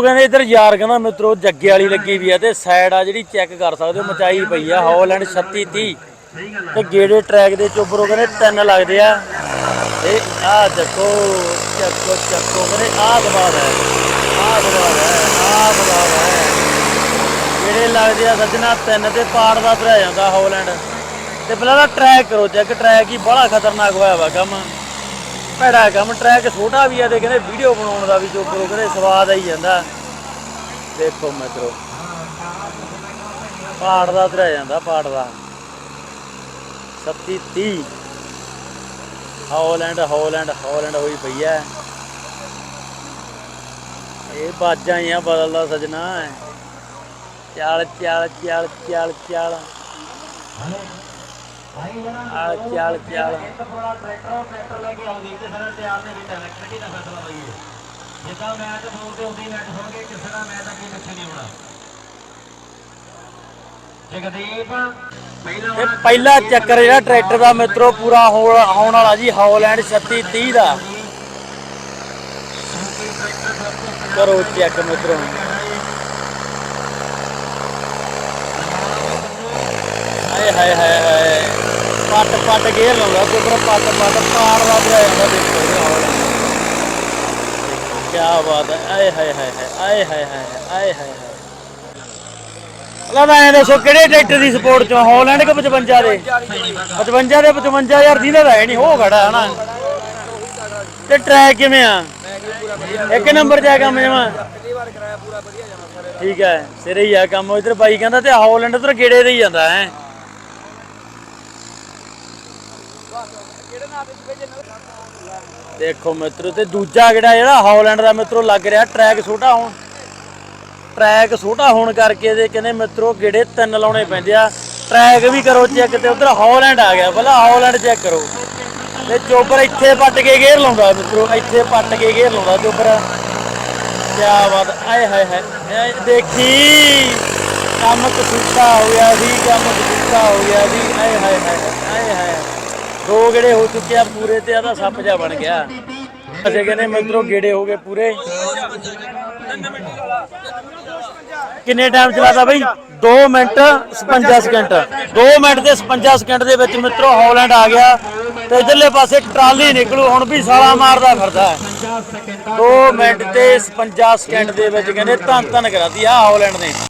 ਉਹ ਕਹਿੰਦੇ ਇੱਧਰ ਯਾਰ ਕਹਿੰਦਾ ਮਿੱਤਰੋ, ਜੱਗੇ ਵਾਲੀ ਲੱਗੀ ਵੀ ਆ ਤੇ ਸਾਈਡ ਆ ਜਿਹੜੀ ਚੈੱਕ ਕਰ ਸਕਦੇ ਹੋ, ਮਚਾਈ ਪਈ ਆ ਹੌਲੈਂਡ 36 30 ਤੇ ਗੇੜੇ ਟਰੈਕ ਦੇ ਚੋਬਰੋ ਕਹਿੰਦੇ ਤਿੰਨ ਲੱਗਦੇ ਆ। ਤੇ ਆ ਦੇਖੋ, ਚੱਕੋ ਚੱਕੋ, ਕਹਿੰਦੇ ਆ ਦਬਾਅ ਹੈ, ਆ ਦਬਾਅ ਹੈ, ਆ ਦਬਾਅ ਹੈ। ਜਿਹੜੇ ਲੱਗਦੇ ਆ ਸੱਜਣਾ ਤਿੰਨ ਤੇ ਪਾੜ ਦਾ ਭਰਿਆ ਜਾਂਦਾ ਹੌਲੈਂਡ ਤੇ ਪਹਿਲਾਂ ਤਾਂ ਟਰੈਕ ਕਰੋ ਚੈੱਕ ਟਰੈਕ ਹੀ ਬੜਾ ਖਤਰਨਾਕ ਹੋਇਆ ਵਾ ਕੰਮ। ਭੈੜਾ ਕੰਮ ਟਰੈਕ ਛੋਟਾ ਵੀ ਆ ਤੇ ਕਹਿੰਦੇ ਵੀਡੀਓ ਬਣਾਉਣ ਦਾ ਵੀ ਚੋਬਰੋ ਕਹਿੰਦੇ ਸਵਾਦ ਆਈ ਜਾਂਦਾ। ਦੇਖੋ ਮਿੱਤਰੋ, ਪਾੜ ਦਾ ਭਰਿਆ ਜਾਂਦਾ, ਪਾੜ ਦਾ। 37 30 ਹੌਲੈਂਡ ਹੌਲੈਂਡ ਹੌਲੈਂਡ ਹੋਈ ਪਈ ਐ। ਇਹ ਬਾਜਾਂ ਹੀ ਆ, ਬਦਲਦਾ ਸਜਣਾ। ਚੱਲ ਚੱਲ ਚੱਲ ਚੱਲ ਚੱਲ। ਆ ਚੱਲ ਚੱਲ। ਬੜਾ ਟਰੈਕਟਰ ਟਰੈਕਟਰ ਲੈ ਕੇ ਆਉਂਦੀ ਤੇ ਸਾਰੇ ਤਿਆਰ ਨੇ ਕੀਤਾ ਕਮੇਟੀ ਦਾ ਫੈਸਲਾ ਲਈਏ। ਜਿੱਦਾਂ ਮੈਚ ਫੋਨ ਤੇ ਹੁੰਦੀ ਮੈਚ ਸੁਣ ਕੇ ਕਿਸੇ ਦਾ ਮੈਚ ਅੱਗੇ ਪਿੱਛੇ ਨਹੀਂ ਹੋਣਾ ਜਗਦੀਪ ਪਹਿਲਾਂ ਇਹ ਪਹਿਲਾ ਚੱਕਰ ਜਿਹੜਾ ਟਰੈਕਟਰ ਦਾ ਮਿੱਤਰੋ ਪੂਰਾ ਹੋਣ ਆਉਣ ਵਾਲਾ ਜੀ ਹੌਲੈਂਡ 36 30 ਦਾ। ਕਰੋ ਚੈੱਕ ਮਿੱਤਰੋ। ਹਾਏ ਹਾਏ ਹਾਏ ਹਾਏ। ਪੱਟ ਪੱਟ ਗੇਰ ਲਾਉਂਦਾ ਤੇ ਪੱਟ ਪੱਟ ਪਾੜ ਦਾ ਪਿਆ ਜਾਂਦਾ ਦੇਖੋ ਕੀ ਬਾਤ ਹੈ, ਆਏ ਹਾਏ ਹਾਏ ਆਏ ਹਾਏ ਹਾਏ ਆਏ ਹਾਏ ਲਾ ਤਾਂ ਦੱਸੋ, ਕਿਹੜੇ ਟਰੈਕਟਰ ਦੀ ਸਪੋਰਟ ਚੋਂ ਹੌਲੈਂਡ ਕਿ 55 ਦੇ? 55 ਦੇ 55000 ਦੀ ਦਾ ਹੈ ਨਹੀਂ ਹੋ ਖੜਾ ਹਨਾ ਤੇ ਟਰੈਕ ਕਿਵੇਂ ਆ? ਇੱਕ ਨੰਬਰ ਜਾ ਕੰਮ ਜਮਾ ਠੀਕ ਹੈ, ਸਿਰੇ ਹੀ ਆ ਕੰਮ ਇਧਰ ਬਾਈ ਕਹਿੰਦਾ ਤੇ ਹੌਲੈਂਡ ਉਧਰ ਗੇੜੇ ਰਹੀ ਜਾਂਦਾ, ਹੈ। ਦੇਖੋ ਮਿੱਤਰੋ, ਤੇ ਦੂਜਾ ਕਿਹੜਾ, ਜਿਹੜਾ ਹੌਲੈਂਡ ਦਾ ਮਿੱਤਰੋ ਲੱਗ ਰਿਹਾ ਟਰੈਕ ਛੋਟਾ ਹੋਣ। ਟਰੈਕ ਛੋਟਾ ਹੋਣ ਕਰਕੇ ਦੇ ਕਹਿੰਦੇ ਮਿੱਤਰੋ ਗੇੜੇ ਤਿੰਨ ਲਾਉਣੇ ਪੈਂਦੇ ਆ। ਟਰੈਕ ਵੀ ਕਰੋ ਚੈੱਕ ਤੇ, ਉਧਰ ਹੌਲੈਂਡ ਆ ਗਿਆ, ਪਹਿਲਾਂ ਹੌਲੈਂਡ ਚੈੱਕ ਕਰੋ। ਤੇ ਚੋਬਰ ਇੱਥੇ ਪੱਟ ਕੇ ਗੇਰ ਲਾਉਂਦਾ ਮਿੱਤਰੋ, ਇੱਥੇ ਪੱਟ ਕੇ ਗੇਰ ਲਾਉਂਦਾ ਚੋਬਰ ਕਿਆ ਬਾਤ, ਆਏ ਹਾਏ ਹਾਏ ਦੇਖੀ। ਕੰਮ ਕਸੂਤਾ ਹੋ ਗਿਆ ਸੀ ਕੰਮ ਕਸੂਤਾ ਹੋ ਗਿਆ ਸੀ ਆਏ ਹਾਏ ਹਾਏ, ਆਏ ਹਾਏ। ਦੋ ਗੇੜੇ ਹੋ ਚੁੱਕੇ ਆ ਪੂਰੇ ਤੇ ਆਦਾ ਸੱਪ ਜਾ ਬਣ ਗਿਆ। ਅਸੀਂ ਕਹਿੰਦੇ ਮਿੱਤਰੋ ਗੇੜੇ ਹੋ ਗਏ ਪੂਰੇ। ਕਿੰਨੇ ਟਾਈਮ ਚਲਾਦਾ ਬਈ? 2 ਮਿੰਟ 56 ਸਕਿੰਟ 2 ਮਿੰਟ ਤੇ 56 ਸਕਿੰਟ ਦੇ ਵਿੱਚ ਮਿੱਤਰੋ ਹੌਲੈਂਡ ਆ ਗਿਆ ਤੇ ਇਧਰਲੇ ਪਾਸੇ ਟਰਾਲੀ ਨਿਕਲੂ, ਹੁਣ ਵੀ ਸਾਲਾ ਮਾਰਦਾ ਫਿਰਦਾ ਹੈ। 2 ਮਿੰਟ ਤੇ 56 ਸਕਿੰਟ ਦੇ ਵਿੱਚ ਕਹਿੰਦੇ ਧੰਨ ਧੰਨ ਕਰਾਤੀ ਆ ਹੌਲੈਂਡ ਨੇ।